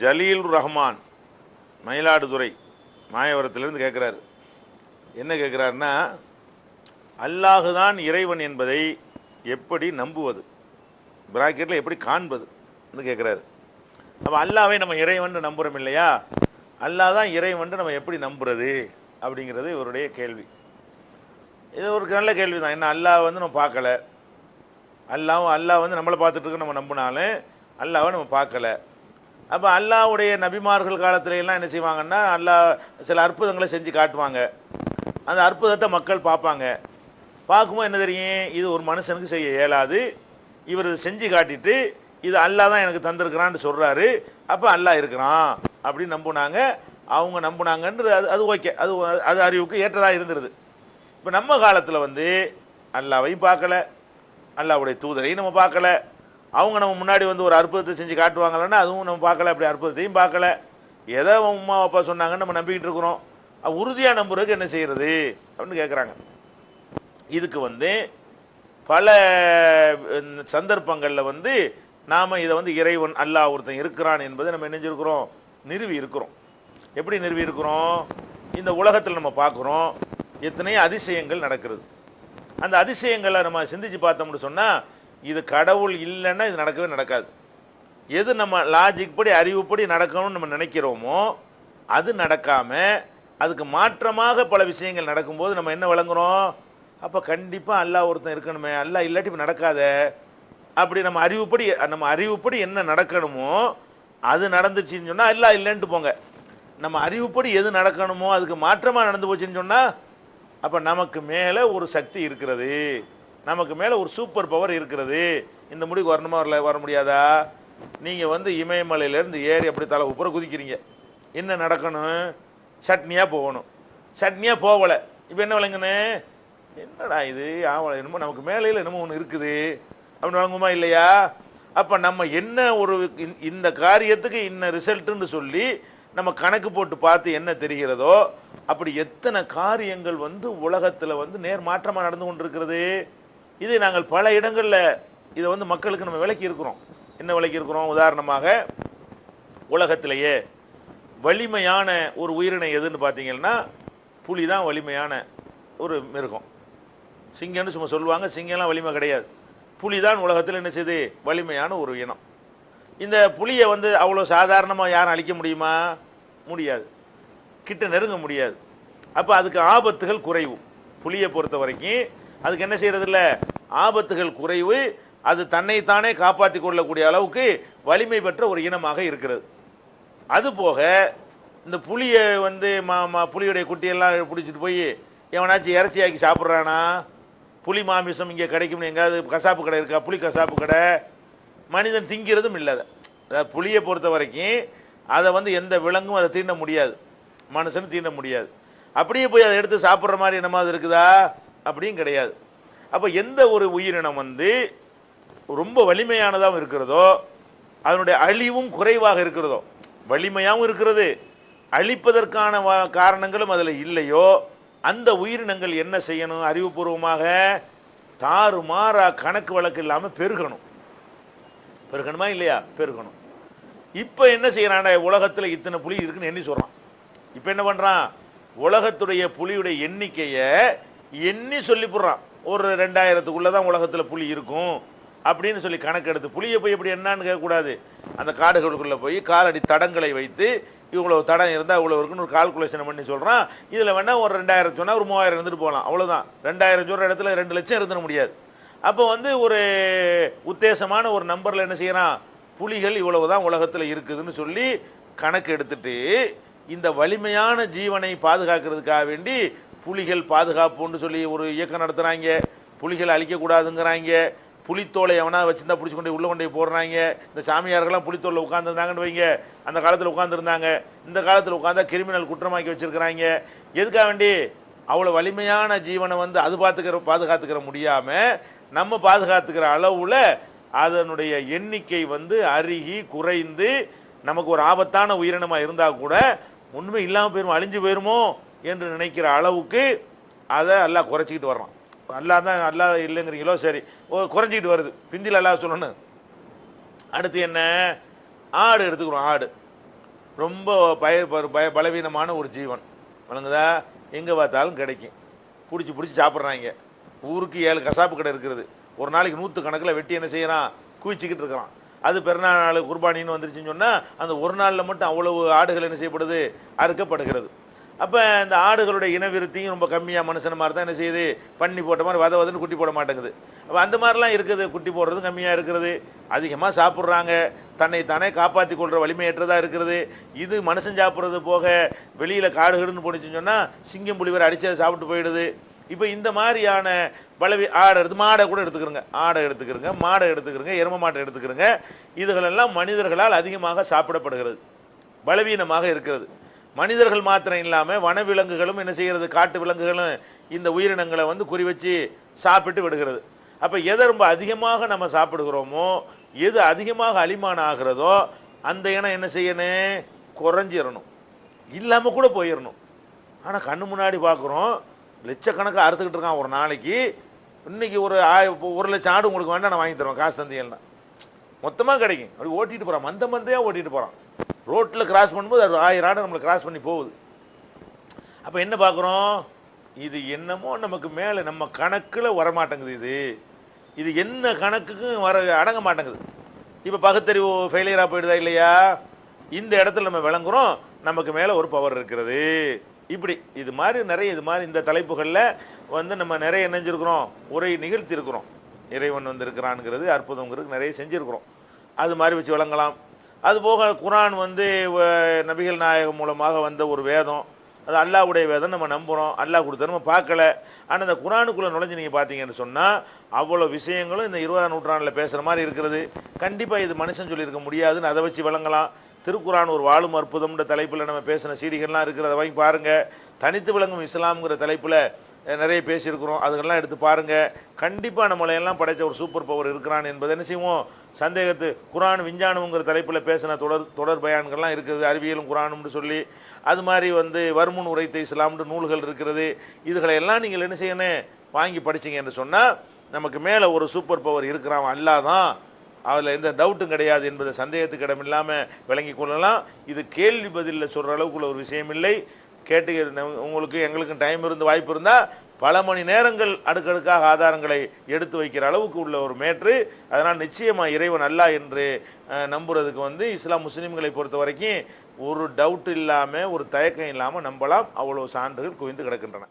ஜலீல் ரஹ்மான் மயிலாடுதுறை மாயவரத்திலிருந்து கேட்குறாரு. என்ன கேட்குறாருன்னா அல்லாஹுதான் இறைவன் என்பதை எப்படி நம்புவது? பிராக்கெட்டில் எப்படி காண்பது? கேட்குறாரு. அப்போ அல்லாவே நம்ம இறைவன் நம்புகிறோம் இல்லையா? அல்லாஹ் தான் இறைவன் நம்ம எப்படி நம்புறது? அப்படிங்கிறது இவருடைய கேள்வி. இது ஒரு நல்ல கேள்வி தான். என்ன அல்லாஹ் வந்து நம்ம பார்க்கல. அல்லாவும் அல்லாஹ் வந்து நம்மளை பார்த்துட்டு இருக்க நம்ம நம்பினாலும் அல்லாவை நம்ம பார்க்கல. அப்போ அல்லாவுடைய நபிமார்கள் காலத்துல எல்லாம் என்ன செய்வாங்கன்னா அல்லா சில அற்புதங்களை செஞ்சு காட்டுவாங்க. அந்த அற்புதத்தை மக்கள் பார்ப்பாங்க. பார்க்கும்போது என்ன தெரியும்? இது ஒரு மனுஷனுக்கு செய்ய இயலாது. இவர் இதை செஞ்சு காட்டிட்டு இது அல்லாஹ் தான் எனக்கு தந்திருக்கிறான்னு சொல்கிறாரு அப்போ அல்லாஹ் இருக்கிறான் அப்படின்னு நம்பினாங்க. அவங்க நம்புனாங்கன்றது அது அது ஓகே. அது அது அறிவுக்கு ஏற்றதாக இருந்துருது. இப்போ நம்ம காலத்தில் வந்து அல்லாவையும் பார்க்கல. அல்லாவுடைய தூதரையும் நம்ம பார்க்கல. அவங்க நம்ம முன்னாடி வந்து ஒரு அற்புதத்தை செஞ்சு காட்டுவாங்களான்னா அதுவும் நம்ம பார்க்கல அப்படி அற்புதத்தையும் பார்க்கல. எதை அம்மா அப்பா சொன்னாங்கன்னு நம்ம நம்பிக்கிட்டு இருக்கிறோம். உறுதியாக நம்புறதுக்கு என்ன செய்கிறது அப்படின்னு கேட்குறாங்க இதுக்கு வந்து பல சந்தர்ப்பங்களில் வந்து நாம் இதை வந்து இறைவன் அல்லாஹ் ஒருத்தன் இருக்கிறான் என்பதை நம்ம நினைஞ்சிருக்கிறோம். நிறுவி இருக்கிறோம். எப்படி நிறுவி இருக்கிறோம்? இந்த உலகத்தில் நம்ம பார்க்குறோம். எத்தனையோ அதிசயங்கள் நடக்கிறது. அந்த அதிசயங்களை நம்ம சிந்திச்சு பார்த்தோம்னு சொன்னால் இது கடவுள் இல்லைன்னா இது நடக்கவே நடக்காது. எது நம்ம லாஜிக் படி அறிவுப்படி நடக்கணும்னு நம்ம நினைக்கிறோமோ அது நடக்காமல் அதுக்கு மாற்றமாக பல விஷயங்கள் நடக்கும்போது நம்ம என்ன வழங்குறோம் அப்போ கண்டிப்பாக அல்லாஹ் ஒருத்தன் இருக்கணுமே அல்லாஹ் இல்லாட்டி நடக்காத. அப்படி நம்ம அறிவுப்படி நம்ம அறிவுப்படி என்ன நடக்கணுமோ அது நடந்துச்சுன்னு சொன்னால் அல்லாஹ் இல்லைன்ட்டு போங்க. நம்ம அறிவுப்படி எது நடக்கணுமோ அதுக்கு மாற்றமாக நடந்து போச்சுன்னு சொன்னால் அப்போ நமக்கு மேலே ஒரு சக்தி இருக்கிறது. நமக்கு மேலே ஒரு சூப்பர் பவர் இருக்கிறது. இந்த முடிவுக்கு வரணுமா வரல வர முடியாதா? நீங்கள் வந்து இமயமலையிலேருந்து ஏறி அப்படி தலை உப்புற குதிக்கிறீங்க. என்ன நடக்கணும்? சட்னியாக போகணும். சட்னியாக போகலை. இப்போ என்ன விளங்குன்னு? என்னடா இது? ஆவலை என்னமோ நமக்கு மேலையில் என்னமோ ஒன்று இருக்குது. அப்படின்னு வழங்குமா இல்லையா? அப்போ நம்ம என்ன ஒரு இந்த- இந்த காரியத்துக்கு இன்ன ரிசல்ட்டுன்னு சொல்லி நம்ம கணக்கு போட்டு பார்த்து என்ன தெரிகிறதோ அப்படி எத்தனை காரியங்கள் வந்து உலகத்தில் வந்து நேர் மாற்றமாக நடந்து கொண்டிருக்கிறது? இது நாங்கள் பல இடங்களில் இதை வந்து மக்களுக்கு நம்ம விளக்கி இருக்கிறோம். என்ன விளக்கி இருக்கிறோம்? உதாரணமாக உலகத்திலேயே வலிமையான ஒரு உயிரினை எதுன்னு பார்த்தீங்கன்னா புலி தான் வலிமையான ஒரு மிருகம். சிங்கம்னு சும்மா சொல்லுவாங்க சிங்கம்லாம் வலிமை கிடையாது. புலி தான் உலகத்தில் என்ன செய்யுது வலிமையான ஒரு இனம். இந்த புலியை வந்து அவ்வளோ சாதாரணமாக யாரும் அழிக்க முடியுமா? முடியாது. கிட்ட நெருங்க முடியாது. அப்போ அதுக்கு ஆபத்துகள் குறைவு. புலியை பொறுத்த வரைக்கும் அதுக்கு என்ன செய்யறதில்ல? ஆபத்துகள் குறைவு அது தன்னைத்தானே காப்பாற்றி கொள்ளக்கூடிய அளவுக்கு வலிமை பெற்ற ஒரு இனமாக இருக்கிறது. அதுபோக இந்த புளியை வந்து மா மா புளியுடைய குட்டியெல்லாம் பிடிச்சிட்டு போய் எவனாச்சும் இறைச்சியாக்கி சாப்பிட்றானா? புலி மாமிசம் இங்கே கிடைக்கும்னு எங்கேயாவது கசாப்பு கடை இருக்கா? புளி கசாப்பு கடை. மனிதன் திங்கிறதும் இல்லை அதை. அதாவது புளியை பொறுத்த வரைக்கும் அதை வந்து எந்த விலங்கும் அதை தீண்ட முடியாது. மனுஷன் தீண்ட முடியாது. அப்படியே போய் அதை எடுத்து சாப்பிட்ற மாதிரி என்னமாவது இருக்குதா? அப்படியும் கிடையாது. அப்போ எந்த ஒரு உயிரினம் வந்து ரொம்ப வலிமையானதாகவும் இருக்கிறதோ அதனுடைய அழிவும் குறைவாக இருக்கிறதோ வலிமையாகவும் இருக்கிறது அழிப்பதற்கான வா- காரணங்களும் அதில் இல்லையோ அந்த உயிரினங்கள் என்ன செய்யணும்? அறிவுபூர்வமாக தாறுமாறா கணக்கு வழக்கு இல்லாமல் பெருகணும். பெருகணுமா இல்லையா? பெருகணும். இப்போ என்ன செய்யறான் உலகத்தில் இத்தனை புலி இருக்குன்னு எண்ணி சொல்கிறான் இப்போ என்ன பண்ணுறான் உலகத்துடைய புலியுடைய எண்ணிக்கையை எண்ணி சொல்லி ஒரு ரெண்டாயிரத்துக்குள்ளே தான் உலகத்தில் புலி இருக்கும் அப்படின்னு சொல்லி கணக்கெடுத்து புலியை போய் எப்படி என்னான்னு கேட்கக்கூடாது. அந்த காடுகளுக்குள்ளே போய் காலடி தடங்களை வைத்து இவ்வளோ தடம் இருந்தால் இவ்வளோ இருக்குன்னு ஒரு கால்குலேஷன் பண்ணி சொல்கிறான் இதில் வேணால் ஒரு ரெண்டாயிரம் சொன்னால் ஒரு மூவாயிரம் இருந்துட்டு போகலாம். அவ்வளோதான் ரெண்டாயிரம் சொல்கிற இடத்துல ரெண்டு லட்சம் இருந்துட முடியாது. அப்போ வந்து ஒரு உத்தேசமான ஒரு நம்பரில் என்ன செய்கிறான் புலிகள் இவ்வளவு தான் உலகத்தில் இருக்குதுன்னு சொல்லி கணக்கு எடுத்துட்டு இந்த வலிமையான ஜீவனை பாதுகாக்கிறதுக்காக வேண்டி புலிகள் பாதுகாப்புன்னு சொல்லி ஒரு இயக்கம் நடத்துகிறாங்க புலிகளை அழிக்கக்கூடாதுங்கிறாங்க. புலித்தோலை எவனா வச்சிருந்தா பிடிச்சி கொண்டு உள்ளே கொண்டு போடுறாங்க. இந்த சாமியார்கள்லாம் புலித்தோலில் உட்காந்துருந்தாங்கன்னு வைங்க. அந்த காலத்தில் உட்காந்துருந்தாங்க இந்த காலத்தில் உட்காந்தா கிரிமினல் குற்றமாக்கி வச்சிருக்கிறாங்க. எதுக்காக வேண்டி? அவ்வளோ வலிமையான ஜீவனை வந்து அது பார்த்துக்கிற பாதுகாத்துக்கிற முடியாமல் நம்ம பாதுகாத்துக்கிற அளவில் அதனுடைய எண்ணிக்கை வந்து அருகி குறைந்து நமக்கு ஒரு ஆபத்தான உயிரினமாக இருந்தால் கூட ஒன்றுமே இல்லாமல் போயிடும் அழிஞ்சு போயிருமோ என்று நினைக்கிற அளவுக்கு அதை எல்லாம் குறைச்சிக்கிட்டு வர்றான் அல்லா தான் அல்லாஹ் இல்லைங்கிறீங்களோ சரி. ஓ குறைஞ்சிக்கிட்டு வருது. பிந்தில் அல்லா சொல்லணும். அடுத்து என்ன? ஆடு எடுத்துக்கிறோம் ஆடு. ரொம்ப பய பய பலவீனமான ஒரு ஜீவன். வழங்குதா எங்கே பார்த்தாலும் கிடைக்கும். பிடிச்சி பிடிச்சி சாப்பிட்றாங்க. ஊருக்கு ஏழு கசாப்பு கடை இருக்கிறது ஒரு நாளைக்கு நூற்று கணக்கில் வெட்டி என்ன செய்யறான்? குவிச்சிக்கிட்டு இருக்கிறான். அது பிறநாள் நாள் குர்பானின்னு வந்துருச்சுன்னு சொன்னால் அந்த ஒரு நாளில் மட்டும் அவ்வளவு ஆடுகள் என்ன செய்யப்படுது? அறுக்கப்படுகிறது. அப்போ இந்த ஆடுகளுடைய இனவிருத்தியும் ரொம்ப கம்மியாக மனுஷன மாதிரி தான் என்ன செய்யுது? பண்ணி போட்ட மாதிரி வத வதன்னு குட்டி போட மாட்டேங்குது. அப்போ அந்த மாதிரிலாம் இருக்குது. குட்டி போடுறதும் கம்மியாக இருக்கிறது அதிகமாக சாப்பிட்றாங்க. தன்னை தானே காப்பாற்றி கொள்கிற வலிமையற்றதாக இருக்கிறது இது மனுஷன் சாப்பிட்றது போக வெளியில் காடுகள்னு போனிச்சுன்னு சொன்னால் சிங்கம் புலிவர் அடித்து சாப்பிட்டு போயிடுது. இப்போ இந்த மாதிரியான பலவி ஆடை எடுத்து மாடை கூட எடுத்துக்கிறோங்க. ஆடை எடுத்துக்கிறோங்க மாடை எடுத்துக்கிறோங்க எரும மாட்டை எடுத்துக்கிறோங்க. இதுகளெல்லாம் மனிதர்களால் அதிகமாக சாப்பிடப்படுகிறது. பலவீனமாக இருக்கிறது. மனிதர்கள் மாத்திரம் இல்லாமல் வனவிலங்குகளும் என்ன செய்கிறது காட்டு விலங்குகளும் இந்த உயிரினங்களை வந்து குறி வச்சு சாப்பிட்டு விடுகிறது. அப்போ எதை ரொம்ப அதிகமாக நம்ம சாப்பிடுகிறோமோ எது அதிகமாக அலிமான ஆகிறதோ அந்த இனம் என்ன செய்யணும்? குறைஞ்சிடணும் இல்லாமல் கூட போயிடணும் ஆனால் கண்ணு முன்னாடி பார்க்குறோம் லட்சக்கணக்காக அறுத்துக்கிட்டு இருக்கான் ஒரு நாளைக்கு. இன்னைக்கு ஒரு ஆய் இப்போ ஒரு லட்சம் ஆடு உங்களுக்கு வேண்டாம் நான் வாங்கி தருவேன் காசு தந்தீங்கன்னா. மொத்தமாக கிடைக்கும். அப்படி ஓட்டிகிட்டு போகிறான் மந்த மந்தையாக ஓட்டிகிட்டு போகிறான் ரோட்டில் கிராஸ் பண்ணும்போது அது ஆயிரம் ஆடு நம்மளை கிராஸ் பண்ணி போகுது. அப்போ என்ன பார்க்குறோம்? இது என்னமோ நமக்கு மேலே நம்ம கணக்கில் வரமாட்டேங்குது இது. இது என்ன கணக்குக்கும் வர அடங்க மாட்டேங்குது. இப்போ பகுத்தறிவு ஃபெயிலியராக போயிடுதா இல்லையா? இந்த இடத்துல நம்ம விளங்குறோம். நமக்கு மேலே ஒரு பவர் இருக்கிறது. இப்படி இது மாதிரி நிறைய இது மாதிரி இந்த தலைப்புகளில் வந்து நம்ம நிறைய நினைஞ்சிருக்கிறோம் உரை நிகழ்த்தியிருக்கிறோம். இறைவன் வந்திருக்கிறான்ங்கிறது அற்புதங்கிறது நிறைய செஞ்சுருக்கிறோம். அது மாதிரி வச்சு விளங்கலாம். அதுபோக குரான் வந்து வ- நபிகள் நாயகம் மூலமாக வந்த ஒரு வேதம். அது அல்லாஹ்வுடைய வேதம் நம்ம நம்புகிறோம் அல்லாஹ் கொடுத்த நம்ம பார்க்கல. ஆனால் அந்த குரானுக்குள்ளே நுழைஞ்சு நீங்கள் பார்த்தீங்கன்னு சொன்னால் அவ்வளோ விஷயங்களும் இந்த இருபதாம் நூற்றாண்டில் பேசுகிற மாதிரி இருக்கிறது கண்டிப்பாக இது மனுஷன் சொல்லியிருக்க முடியாதுன்னு அதை வச்சு விளங்கலாம். திருக்குரான் ஒரு வாழும் அற்புதம்ன்ற தலைப்பில் நம்ம பேசின சீடிகள்லாம் இருக்கிறத வாங்கி பாருங்கள் தனித்து விளங்கும் இஸ்லாம்ங்கிற தலைப்பில் நிறைய பேசியிருக்கிறோம். அதுக்கெல்லாம் எடுத்து பாருங்கள் கண்டிப்பாக நம்மளை எல்லாம் ஒரு சூப்பர் பவர் இருக்கிறான் என்பதை என்ன செய்வோம்? சந்தேகத்து குரான் விஞ்ஞானம்ங்கிற தலைப்பில் பேசின தொடர் தொடர் பயான்கள்லாம் இருக்குது. அறிவியலும் குரானும்னு சொல்லி அது மாதிரி வந்து வருமுன் உரைத்த இஸ்லாம்னு நூல்கள் இருக்கிறது. இதுகளை எல்லாம் நீங்கள் என்ன செய்யணும்? வாங்கி படிச்சீங்கன்னு சொன்னால் நமக்கு மேலே ஒரு சூப்பர் பவர் இருக்கிறான். அல்லாதான். அதில் எந்த டவுட்டும் கிடையாது என்பதை சந்தேகத்துக்கு இடமில்லாமல் விளங்கி கொள்ளலாம். இது கேள்வி பதிலில் சொல்கிற அளவுக்குள்ள ஒரு விஷயம் இல்லை. கேட்டு உங்களுக்கு எங்களுக்கும் டைம் இருந்து வாய்ப்பு இருந்தால் பல மணி நேரங்கள் அடுக்கடுக்காக ஆதாரங்களை எடுத்து வைக்கிற அளவுக்கு உள்ள ஒரு மேற்று. அதனால் நிச்சயமாக இறைவன் அல்லாஹ் என்று நம்புறதுக்கு வந்து இஸ்லாம் முஸ்லீம்களை பொறுத்த வரைக்கும் ஒரு டவுட் இல்லாமல் ஒரு தயக்கம் இல்லாமல் நம்பலாம். அவ்வளோ சான்றுகள் குவிந்து கிடக்கின்றன.